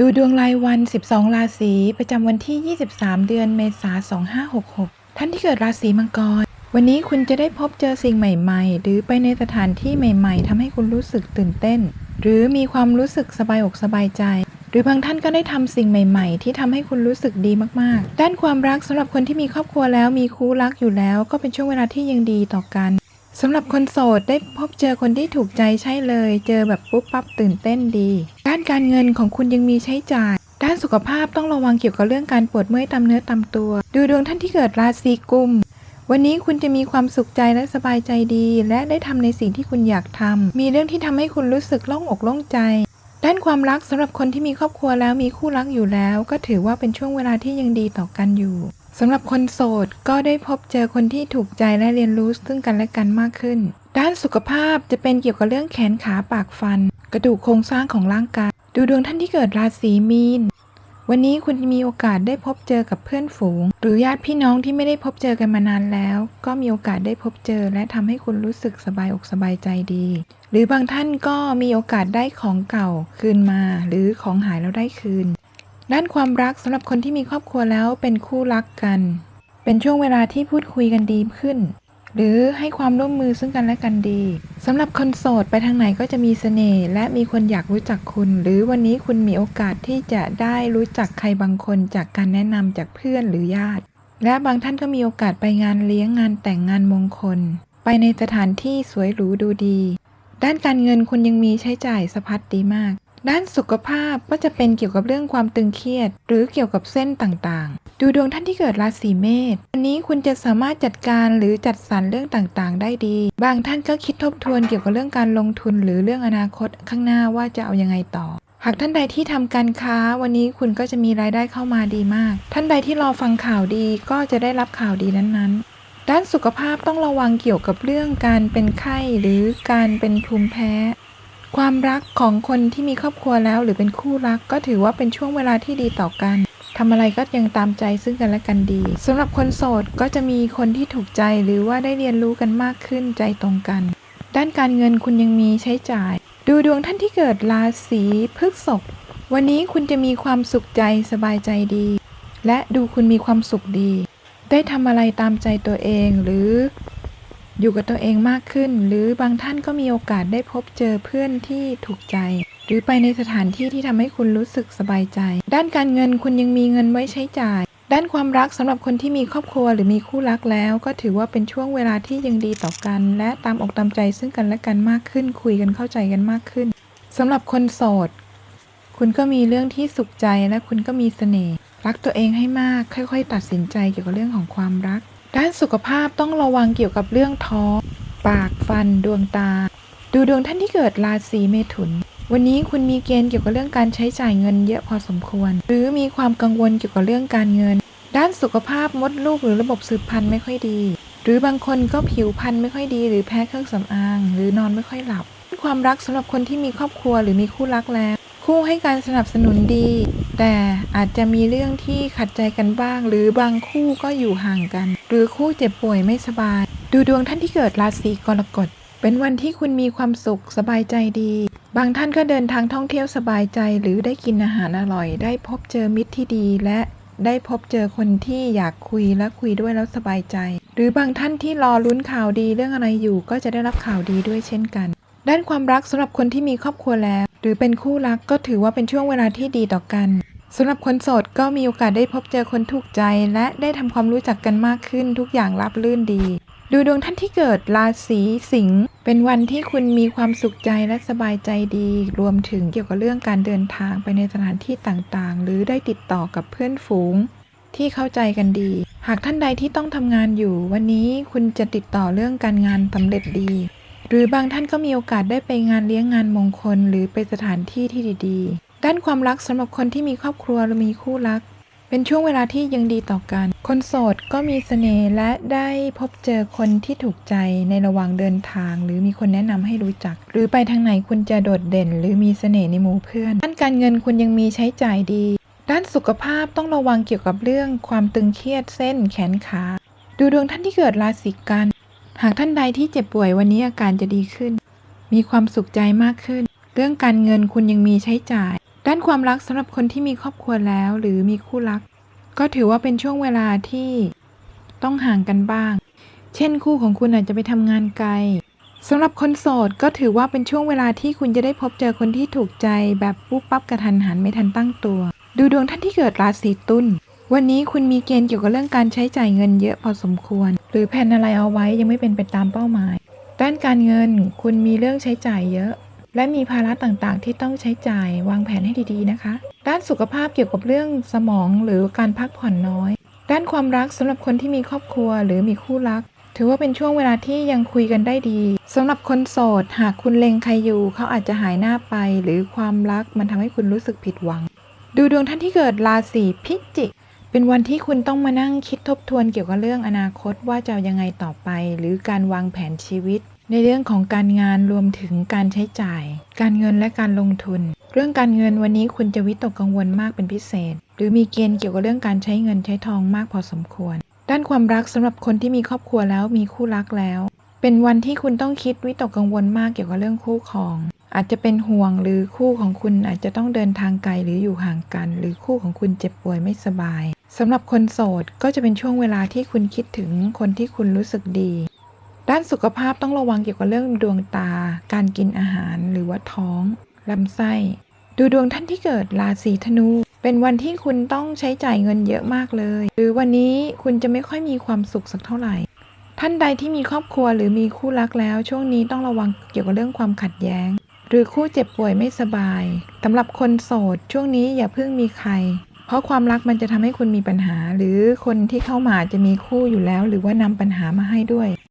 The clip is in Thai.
ดูดวงรายวัน 12 ราศี ประจำวันที่ 23 เดือนเมษายน 2566 ท่านที่เกิดราศีมังกร วันนี้คุณจะได้พบเจอสิ่งใหม่ ๆ หรือไปในสถานที่ใหม่ ๆทำให้คุณรู้สึกตื่นเต้น หรือมีความรู้สึกสบายอกสบายใจ หรือบางท่านก็ได้ทำสิ่งใหม่ ๆ ที่ทำให้คุณรู้สึกดีมากๆ ด้านความรักสำหรับคนที่มีครอบครัวแล้วมีคู่รักอยู่แล้ว ก็เป็นช่วงเวลาที่ยังดีต่อกันสำหรับคนโสดได้พบเจอคนที่ถูกใจใช่เลย เจอแบบปุ๊บปั๊บตื่นเต้นดีานการเงินของคุณยังมีใช้จ่าย ด้านสุขภาพต้องระวังเกี่ยวกับเรื่องการปวดเมื่อยตามเนื้อตามตัว ดูดวงท่านที่เกิดราศีกุม วันนี้คุณจะมีความสุขใจและสบายใจดี และได้ทำในสิ่งที่คุณอยากทำมีเรื่องที่ทำให้คุณรู้สึกโล่งอกโล่งใจด้านความรักสำหรับคนที่มีครอบครัวแล้วมีคู่รักอยู่แล้ว ก็ถือว่าเป็นช่วงเวลาที่ยังดีต่อกันอยู่สำหรับคนโสดก็ได้พบเจอคนที่ถูกใจและเรียนรู้ซึ่งกันและกันมากขึ้น ด้านสุขภาพจะเป็นเกี่ยวกับเรื่องแขนขาปากฟัน กระดูกโครงสร้างของร่างกาย ดูดวงท่านที่เกิดราศีมีน วันนี้คุณมีโอกาสได้พบเจอกับเพื่อนฝูง หรือญาติพี่น้องที่ไม่ได้พบเจอกันมานานแล้ว ก็มีโอกาสได้พบเจอ และทำให้คุณรู้สึกสบายอกสบายใจดี หรือบางท่านก็มีโอกาสได้ของเก่าคืนมา หรือของหายแล้วได้คืน ด้านความรักสำหรับคนที่มีครอบครัวแล้วเป็นคู่รักกัน เป็นช่วงเวลาที่พูดคุยกันดีขึ้น หรือให้ความร่วมมือซึ่งกันและกันดีสำหรับคนโสดไปทางไหนก็จะมีเสน่ห์และมีคนอยากรู้จักคุณ หรือวันนี้คุณมีโอกาสที่จะได้รู้จักใครบางคนจากการแนะนำจากเพื่อนหรือญาติ และบางท่านก็มีโอกาสไปงานเลี้ยงงานแต่งงานมงคล ไปในสถานที่สวยหรูดูดี ด้านการเงินคุณยังมีใช้จ่ายสะพัดดีมาก ด้านสุขภาพก็จะเป็นเกี่ยวกับเรื่องความตึงเครียด หรือเกี่ยวกับเส้นต่างๆ ดูดวงท่านที่เกิดราศีเมษวันนี้คุณจะสามารถจัดการหรือจัดสรรเรื่องต่างๆ ได้ดี บางท่านก็คิดทบทวนเกี่ยวกับเรื่องการลงทุนหรือเรื่องอนาคตข้างหน้าว่าจะเอายังไงต่อ หากท่านใดที่ทำการค้า วันนี้คุณก็จะมีรายได้เข้ามาดีมาก ท่านใดที่รอฟังข่าวดีก็จะได้รับข่าวดีนั้นๆด้านสุขภาพต้องระวังเกี่ยวกับเรื่องการเป็นไข้หรือการเป็นภูมิแพ้ ความรักของคนที่มีครอบครัวแล้วหรือเป็นคู่รักก็ถือว่าเป็นช่วงเวลาที่ดีต่อกัน ทำอะไรก็ยังตามใจซึ่งกันและกันดีสำหรับคนโสดก็จะมีคนที่ถูกใจหรือว่าได้เรียนรู้กันมากขึ้นใจตรงกัน ด้านการเงินคุณยังมีใช้จ่าย ดูดวงท่านที่เกิดราศีพฤษภวันนี้คุณจะมีความสุขใจสบายใจดี และดูคุณมีความสุขดี ได้ทำอะไรตามใจตัวเองหรือ อยู่กับตัวเองมากขึ้น หรือบางท่านก็มีโอกาสได้พบเจอเพื่อนที่ถูกใจ หรือไปในสถานที่ที่ทำให้คุณรู้สึกสบายใจ ด้านการเงินคุณยังมีเงินไว้ใช้จ่าย ด้านความรักสำหรับคนที่มีครอบครัวหรือมีคู่รักแล้ว ก็ถือว่าเป็นช่วงเวลาที่ยังดีต่อกัน และตามอกตามใจซึ่งกันและกันมากขึ้น คุยกันเข้าใจกันมากขึ้นสำหรับคนโสด คุณก็มีเรื่องที่สุขใจและคุณก็มีเสน่ห์รักตัวเองให้มากค่อย ๆ ตัดสินใจเกี่ยวกับเรื่องของความรัก ด้านสุขภาพต้องระวังเกี่ยวกับเรื่องท้องปากฟัน ดวงตา ดูดวงท่านที่เกิดราศีเมถุน วันนี้คุณมีเกณฑ์เกี่ยวกับเรื่องการใช้จ่ายเงินเยอะพอสมควร หรือมีความกังวลเกี่ยวกับเรื่องการเงิน ด้านสุขภาพมดลูกหรือระบบสืบพันธุ์ไม่ค่อยดี หรือบางคนก็ผิวพรรณไม่ค่อยดี หรือแพ้เครื่องสำอาง หรือนอนไม่ค่อยหลับ ความรักสำหรับคนที่มีครอบครัวหรือมีคู่รักแล้ว คู่ให้การสนับสนุนดี แต่อาจจะมีเรื่องที่ขัดใจกันบ้าง หรือบางคู่ก็อยู่ห่างกัน หรือคู่เจ็บป่วยไม่สบาย ดูดวงท่านที่เกิดราศีกรกฎเป็นวันที่คุณมีความสุขสบายใจดี บางท่านก็เดินทางท่องเที่ยวสบายใจหรือได้กินอาหารอร่อย ได้พบเจอมิตรที่ดี และได้พบเจอคนที่อยากคุยและคุยด้วยแล้วสบายใจ หรือบางท่านที่รอลุ้นข่าวดีเรื่องอะไรอยู่ ก็จะได้รับข่าวดีด้วยเช่นกัน ด้านความรักสำหรับคนที่มีครอบครัวแล้ว หรือเป็นคู่รักก็ถือว่าเป็นช่วงเวลาที่ดีต่อกันสำหรับคนโสดก็มีโอกาสได้พบเจอคนถูกใจ และได้ทำความรู้จักกันมากขึ้นทุกอย่างราบรื่นดี ดูดวงท่านที่เกิดราศีสิงห์เป็นวันที่คุณมีความสุขใจและสบายใจดี รวมถึงเกี่ยวกับเรื่องการเดินทางไปในสถานที่ต่างๆ หรือได้ติดต่อกับเพื่อนฝูง ที่เข้าใจกันดี หากท่านใดที่ต้องทำงานอยู่ วันนี้คุณจะติดต่อเรื่องการงานสำเร็จดี หรือบางท่านก็มีโอกาสได้ไปงานเลี้ยงงานมงคล หรือไปสถานที่ที่ดี ๆ ด้านความรักสำหรับคนที่มีครอบครัวหรือมีคู่รัก เป็นช่วงเวลาที่ยังดีต่อกัน คนโสดก็มีเสน่ห์และได้พบเจอคนที่ถูกใจในระหว่างเดินทาง หรือมีคนแนะนำให้รู้จัก หรือไปทางไหนคุณจะโดดเด่น หรือมีเสน่ห์ในหมู่เพื่อนด้านการเงินคุณยังมีใช้จ่ายดี ด้านสุขภาพต้องระวังเกี่ยวกับเรื่องความตึงเครียดเส้นแขนขา ดูดวงท่านที่เกิดราศีกัน หากท่านใดที่เจ็บป่วยวันนี้อาการจะดีขึ้น มีความสุขใจมากขึ้น เรื่องการเงินคุณยังมีใช้จ่าย ด้านความรักสำหรับคนที่มีครอบครัวแล้วหรือมีคู่รัก ก็ถือว่าเป็นช่วงเวลาที่ต้องห่างกันบ้าง เช่นคู่ของคุณอาจจะไปทำงานไกลสำหรับคนโสดก็ถือว่าเป็นช่วงเวลาที่คุณจะได้พบเจอคนที่ถูกใจแบบปุ๊บปั๊บกระทันหันไม่ทันตั้งตัว ดูดวงท่านที่เกิดราศีตุลวันนี้คุณมีเกณฑ์เกี่ยวกับเรื่องการใช้จ่ายเงินเยอะพอสมควร หรือแผนอะไรเอาไว้ยังไม่เป็นไปตามเป้าหมาย ด้านการเงินคุณมีเรื่องใช้จ่ายเยอะ และมีภาระต่างๆ ที่ต้องใช้จ่ายวางแผนให้ดีๆนะคะ ด้านสุขภาพเกี่ยวกับเรื่องสมองหรือการพักผ่อนน้อย ด้านความรักสำหรับคนที่มีครอบครัวหรือมีคู่รัก ถือว่าเป็นช่วงเวลาที่ยังคุยกันได้ดีสำหรับคนโสด หากคุณเล็งใครอยู่ เขาอาจจะหายหน้าไป หรือความรักมันทำให้คุณรู้สึกผิดหวัง ดูดวงท่านที่เกิดราศีพิจิกเป็นวันที่คุณต้องมานั่งคิดทบทวนเกี่ยวกับเรื่องอนาคตว่าจะยังไงต่อไป หรือการวางแผนชีวิต ในเรื่องของการงานรวมถึงการใช้จ่าย การเงินและการลงทุน เรื่องการเงินวันนี้คุณจะวิตกกังวลมากเป็นพิเศษ หรือมีเกณฑ์เกี่ยวกับเรื่องการใช้เงินใช้ทองมากพอสมควร ด้านความรักสำหรับคนที่มีครอบครัวแล้วมีคู่รักแล้ว เป็นวันที่คุณต้องคิดวิตกกังวลมากเกี่ยวกับเรื่องคู่ครอง อาจจะเป็นห่วงหรือคู่ของคุณอาจจะต้องเดินทางไกลหรืออยู่ห่างกัน หรือคู่ของคุณเจ็บป่วยไม่สบายสำหรับคนโสดก็จะเป็นช่วงเวลาที่คุณคิดถึงคนที่คุณรู้สึกดี ด้านสุขภาพต้องระวังเกี่ยวกับเรื่องดวงตา การกินอาหารหรือว่าท้องลำไส้ ดูดวงท่านที่เกิดราศีธนู เป็นวันที่คุณต้องใช้จ่ายเงินเยอะมากเลย หรือวันนี้คุณจะไม่ค่อยมีความสุขสักเท่าไหร่ ท่านใดที่มีครอบครัวหรือมีคู่รักแล้ว ช่วงนี้ต้องระวังเกี่ยวกับเรื่องความขัดแย้ง หรือคู่เจ็บป่วยไม่สบายสำหรับคนโสด ช่วงนี้อย่าเพิ่งมีใคร เพราะความรักมันจะทำให้คุณมีปัญหา หรือคนที่เข้ามาจะมีคู่อยู่แล้ว หรือว่านำปัญหามาให้ด้วย